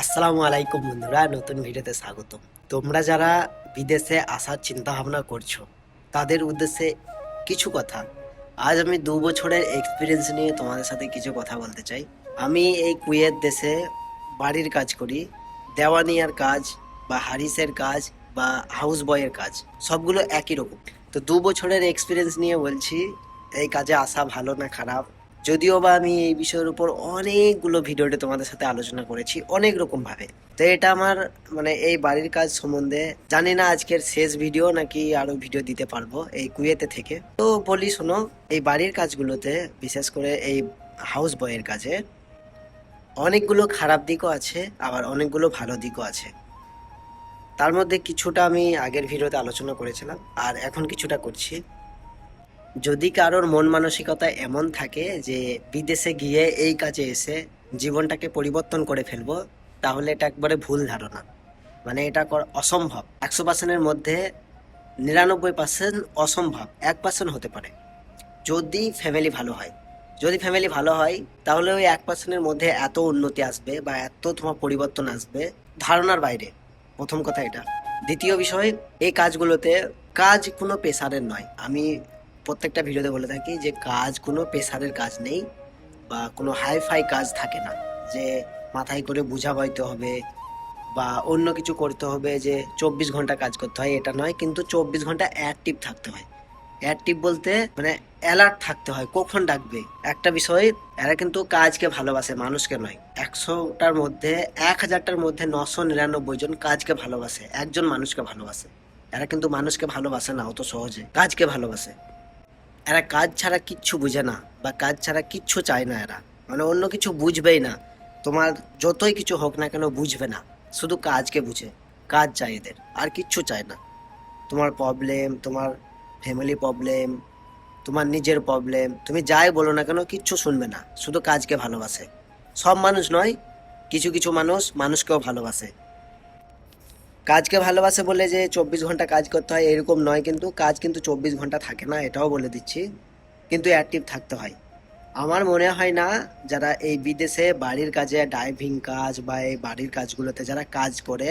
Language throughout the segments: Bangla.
আসসালামু আলাইকুম বন্ধুরা, নতুন ভিডিওতে স্বাগতম। তোমরা যারা বিদেশে আসার চিন্তা ভাবনা করছ, তাদের উদ্দেশ্যে কিছু কথা। আজ আমি দু বছরের এক্সপিরিয়েন্স নিয়ে তোমাদের সাথে কিছু কথা বলতে চাই। আমি এই কুয়েত দেশে বাড়ির কাজ করি, দেওয়ানিয়ার কাজ বা হারিসের কাজ বা হাউস বয়ের কাজ, সবগুলো একই রকম। তো দু বছরের এক্সপিরিয়েন্স নিয়ে বলছি, এই কাজে আসা ভালো না খারাপ? যদিও বা আমি এই বিষয়ের উপর অনেকগুলো ভিডিওতে তোমাদের সাথে আলোচনা করেছি অনেক রকম ভাবে। তো এটা আমার মানে এই বাড়ির কাজ সম্বন্ধে জানি না আজকের শেষ ভিডিও নাকি আরও ভিডিও দিতে পারব এই কুয়েতে থেকে। তো বলি শোনো, এই বাড়ির কাজগুলোতে, বিশেষ করে এই হাউস বয়ের কাজে, অনেকগুলো খারাপ দিকও আছে, আবার অনেকগুলো ভালো দিকও আছে। তার মধ্যে কিছুটা আমি আগের ভিডিওতে আলোচনা করেছিলাম, আর এখন কিছুটা করছি। যদি কারোর মন মানসিকতা এমন থাকে যে বিদেশে গিয়ে এই কাজে এসে জীবনটাকে পরিবর্তন করে ফেলব, তাহলে এটা একবারে ভুল ধারণা। মানে এটা অসম্ভব। একশো পার্সেন্টের মধ্যে নিরানব্বই পার্সেন্ট অসম্ভব। এক পার্সেন্ট হতে পারে। যদি ফ্যামিলি ভালো হয়। যদি ফ্যামিলি ভালো হয়, তাহলে ওই এক পার্সেন্টের মধ্যে এত উন্নতি আসবে বা এত তোমার পরিবর্তন আসবে। ধারণার বাইরে। প্রথম কথা এটা। দ্বিতীয় বিষয়, এই কাজগুলোতে কাজ কোনো পেশারের নয়। আমি প্রত্যেকটা ভিডিওতে বলে থাকি যে কাজ, কোনো পেশারের কাজ নেই বা কোনো হাই ফাই কাজ থাকে না। যে মাথায় করে বোঝা বইতে হবে বা অন্য কিছু করতে হবে যে চব্বিশ ঘণ্টা কাজ করতে হয়, এটা নয়। কিন্তু চব্বিশ ঘণ্টা অ্যাক্টিভ থাকতে হয়। অ্যাক্টিভ বলতে মানে অ্যালার্ট থাকতে হয়, কখন ডাকবে? একটা বিষয়, এরা কিন্তু কাজকে ভালোবাসে, মানুষকে নয়। একশোটার মধ্যে এক হাজারটার মধ্যে নশো নিরানব্বই জন কাজকে ভালোবাসে, একজন মানুষকে ভালোবাসে। এরা কিন্তু মানুষকে ভালোবাসে না, অত সহজে। কাজকে ভালোবাসে। এরা কাজ ছাড়া কিচ্ছু বুঝে না বা কাজ ছাড়া কিচ্ছু চায় না এরা। মানে অন্য কিছু বুঝবেই না। তোমার যতই কিছু হোক না কেন বুঝবে না। শুধু কাজকে বুঝে। কাজ চাই এদের। আর কিচ্ছু চায় না। তোমার প্রবলেম তোমার ফ্যামিলি প্রবলেম তোমার নিজের প্রবলেম তুমি যাই বলো না কেন কিচ্ছু শুনবে না। শুধু কাজকে ভালোবাসে। সব মানুষ নয়, কিছু কিছু মানুষ মানুষকেও ভালোবাসে। কাজকে ভালোবাসে বলে যে চব্বিশ ঘণ্টা কাজ করতে হয়, এরকম নয় কিন্তু, কাজ কিন্তু চব্বিশ ঘণ্টা থাকে না, এটাও বলে দিচ্ছি। কিন্তু অ্যাক্টিভ থাকতে হয়। আমার মনে হয় না যারা এই বিদেশে বাড়ির কাজে ড্রাইভিং কাজ বা এই বাড়ির কাজগুলোতে যারা কাজ করে,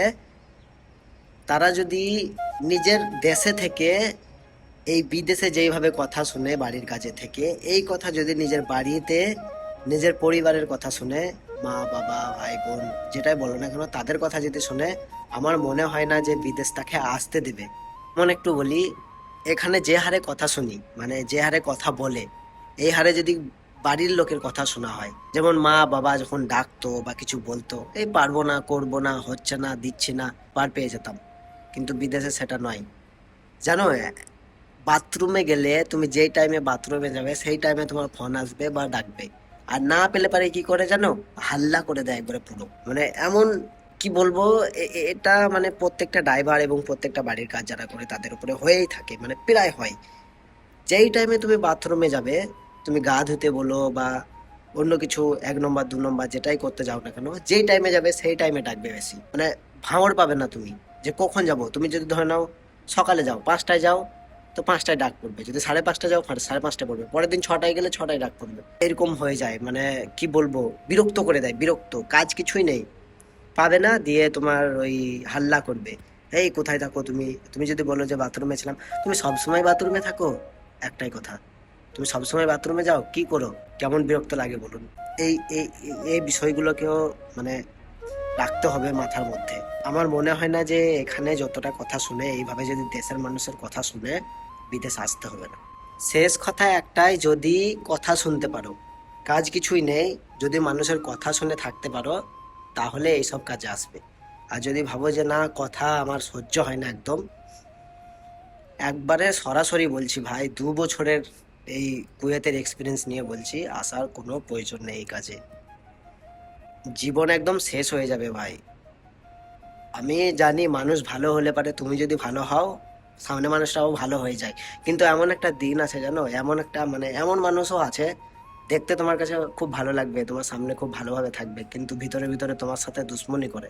তারা যদি নিজের দেশে থেকে, এই বিদেশে যেইভাবে কথা শুনে বাড়ির কাজে থেকে, এই কথা যদি নিজের বাড়িতে, নিজের পরিবারের কথা শুনে, মা, বাবা, ভাই, বোন, যেটাই বলো না কেন, তাদের কথা যদি শুনে আমার মনে হয় না যে বিদেশ তাকে আসতে দেবে। মনে একটু বলি, এখানে যে হারে কথা শুনি মানে যে হারে কথা বলে, এই হারে যদি বাড়ির লোকের কথা শোনা হয়, যেমন মা, বাবা যখন ডাকতো বা কিছু বলতো, এই পারব না, করব না, হচ্ছে না, দিচ্ছি না, পার পেয়ে যেতাম। কিন্তু বিদেশে সেটা নয়। জানো, বাথরুমে গেলে তুমি যেই টাইমে বাথরুমে যাবে, সেই টাইমে তোমার ফোন আসবে বা ডাকবে। আর না পেলে পারে কি করে জানো? হাল্লা করে দেয় একবারে পুরো। মানে এমন কি বলব এটা মানে প্রত্যেকটা ড্রাইভার এবং প্রত্যেকটা বাড়ির কাজ যারা করে তাদের উপরে হয়েই থাকে মানে প্রায় হয়। যেই টাইমে তুমি বাথরুমে যাবে, তুমি গা ধুতে বলো বা অন্য কিছু এক নম্বর দু নম্বর যেটাই করতে যাও না কেন, যেই টাইমে যাবে সেই টাইমে ডাকবে বেশি। মানে ভাঙড় পাবে না তুমি যে কখন যাব। তুমি যদি ধরে নাও সকালে যাও, পাঁচটায় যাও, তো পাঁচটায় ডাক পড়বে। যদি সাড়ে পাঁচটা যাও সাড়ে পাঁচটায় পড়বে। পরের দিন ছটায় গেলে ছটায় ডাক পড়বে। এরকম হয়ে যায় মানে কি বলব, বিরক্ত করে দেয়, বিরক্ত। কাজ কিছুই নেই। পাবে না দিয়ে তোমার ওই হাল্লা করবে। এই কোথায় থাকো তুমি? তুমি যদি বলো যে বাথরুমে ছিলাম, তুমি সবসময় বাথরুমে থাকো? একটাই কথা। তুমি সবসময় বাথরুমে যাও, কি করো? কেমন বিরক্ত লাগে বলুন। এই এই, এই- বিষয়গুলোকেও মানে রাখতে হবে মাথার মধ্যে। আমার মনে হয় না যে এখানে যতটা কথা শুনে, এইভাবে যদি দেশের মানুষের কথা শুনে বিদেশ আসতে হবে না। শেষ কথা একটাই, যদি কথা শুনতে পারো। কাজ কিছুই নেই, যদি মানুষের কথা শুনে থাকতে পারো তাহলে এইসব কাজে আসবে। আর যদি ভাবো যে না, কথা আমার সহ্য হয় না একদম, একবারে সরাসরি বলছি ভাই, দু বছরের এই কুয়েতের এক্সপিরিয়েন্স নিয়ে বলছি, আসার কোনো প্রয়োজন নেই এই কাজে। জীবন একদম শেষ হয়ে যাবে ভাই। আমি জানি মানুষ ভালো হলে পারে, তুমি যদি ভালো হও, সামনে মানুষটাও ভালো হয়ে যায়। কিন্তু এমন একটা দিন আছে জানো, এমন একটা মানে এমন মানুষও আছে দেখতে তোমার কাছে খুব ভালো লাগবে, তোমার সামনে খুব ভালোভাবে থাকবে, কিন্তু ভিতরে ভিতরে তোমার সাথে দুশ্মনী করে।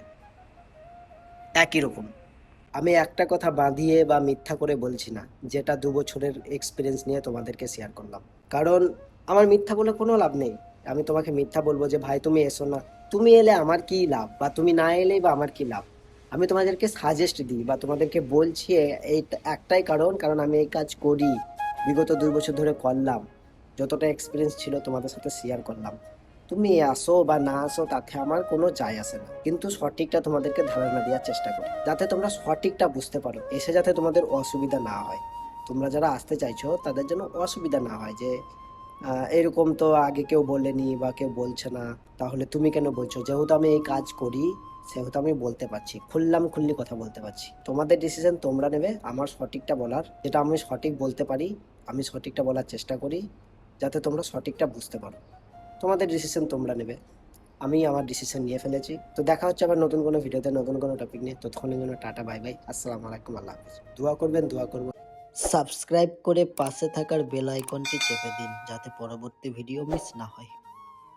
একই রকম। আমি একটা কথা বাঁধিয়ে বা মিথ্যা করে বলছি না, যেটা দু বছরের এক্সপিরিয়েন্স নিয়ে তোমাদেরকে শেয়ার করলাম। কারণ আমার মিথ্যা বলে কোনো লাভ নেই। আমি তোমাকে মিথ্যা বলব যে, ভাই, তুমি এসো না। তুমি এলে আমার কি লাভ? বা তুমি না এলেই বা আমার কি লাভ? আমি তোমাদেরকে সাজেস্ট দিই বা তোমাদেরকে বলছি এই একটাই কারণ কারণ আমি এই কাজ করি। বিগত দুই বছর ধরে করলাম। যতটা এক্সপিরিয়েন্স ছিল তোমাদের সাথে শেয়ার করলাম। তুমি আসো বা না আসো, তাতে আমার কোনো যায় আসে না। কিন্তু সঠিকটা তোমাদেরকে ধারণা দেওয়ার চেষ্টা করি। যাতে তোমরা সঠিকটা বুঝতে পারো, এসে যাতে তোমাদের অসুবিধা না হয়। তোমরা যারা আসতে চাইছো, তাদের জন্য অসুবিধা না হয় যে এরকম তো আগে কেউ বলেনি বা কেউ বলছে না। তাহলে তুমি কেন বলছো? যেহেতু আমি এই কাজ করি, সেহেতু আমি বলতে পারছি। খুললাম খুললি কথা বলতে পারছি। তোমাদের ডিসিশন তোমরা নেবে, আমার সঠিকটা বলার। যেটা আমি সঠিক বলতে পারি, আমি সঠিকটা বলার চেষ্টা করি। যাতে তোমরা সঠিকটা বুঝতে পারো। তোমাদের ডিসিশন তোমরা নেবে। আমি আমার ডিসিশন নিয়ে ফেলেছি। তো দেখা হচ্ছে আবার নতুন কোনো ভিডিওতে, নতুন কোনো টপিক নিয়ে। ততক্ষণের জন্য টাটা বাই বাই আসসালামু আলাইকুম, আল্লাহ হাফিজ। দোয়া করবেন, দোয়া করব। সাবস্ক্রাইব করে পাশে থাকার বেল আইকনটি চেপে দিন, যাতে পরবর্তী ভিডিও মিস না হয়।